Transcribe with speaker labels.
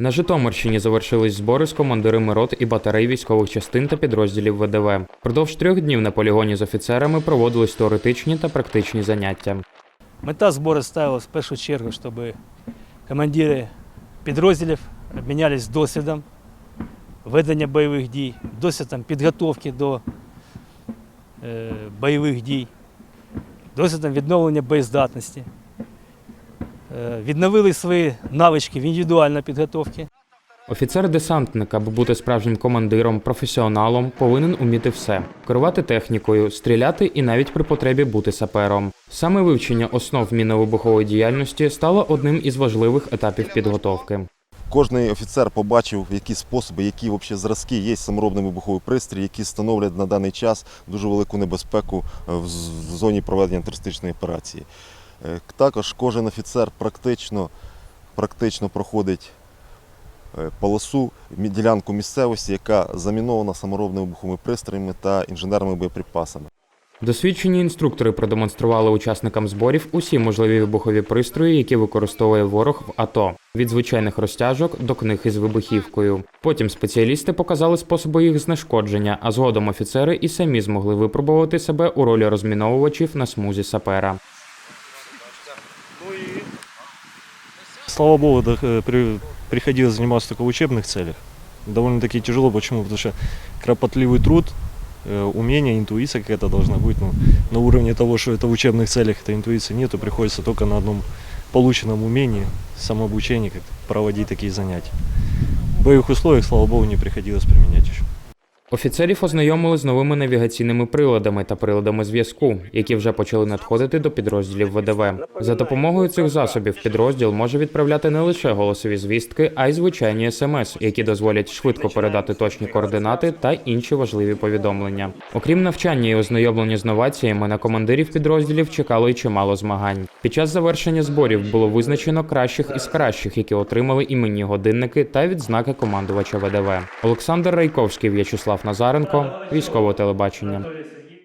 Speaker 1: На Житомирщині завершились збори з командирами рот і батарей військових частин та підрозділів ВДВ. Продовж трьох днів на полігоні з офіцерами проводились теоретичні та практичні заняття.
Speaker 2: Мета збору ставилась в першу чергу, щоб командири підрозділів обмінялись досвідом ведення бойових дій, досвідом підготовки до е, бойових дій, досвідом відновлення боєздатності, відновили свої навички в індивідуальній підготовці.
Speaker 1: Офіцер-десантник, аби бути справжнім командиром, професіоналом, повинен уміти все: керувати технікою, стріляти і навіть при потребі бути сапером. Саме вивчення основ мінно-вибухової діяльності стало одним із важливих етапів підготовки.
Speaker 3: Кожний офіцер побачив, які способи, які взагалі зразки є саморобний вибуховий пристрій, які становлять на даний час дуже велику небезпеку е, в в зоні проведення терористичної операції. Е, Також кожен офіцер практично, практично проходить е, полосу, ділянку місцевості, яка замінована саморобними вибуховими пристроями та інженерними боєприпасами.
Speaker 1: Досвідчені інструктори продемонстрували учасникам зборів усі можливі вибухові пристрої, які використовує ворог в АТО, від звичайних розтяжок до книг із вибухівкою. Потім спеціалісти показали способи їх знешкодження, а згодом офіцери і самі змогли випробувати себе у ролі розміновувачів на смузі сапера.
Speaker 4: Слава богу, э, при- приходилось заниматься только в учебных целях. Довольно-таки тяжело. Почему? Потому что кропотливый труд, э, умение, интуиция какая-то должна быть. Ну, на уровне того, что это в учебных целях, этой интуиции нету, приходится только на одном полученном умении, самообучении как проводить такие занятия. В боевых условиях, слава богу, не приходилось применять еще.
Speaker 1: Офіцерів ознайомили з новими навігаційними приладами та приладами зв'язку, які вже почали надходити до підрозділів ВДВ. За допомогою цих засобів підрозділ може відправляти не лише голосові звістки, а й звичайні смс, які дозволять швидко передати точні координати та інші важливі повідомлення. Окрім навчання і ознайомлення з новаціями, на командирів підрозділів чекало й чимало змагань. Під час завершення зборів було визначено кращих із кращих, які отримали іменні годинники та відзнаки командувача ВДВ. Олександр Райковський, В'ячеслав Назаренко, військове телебачення.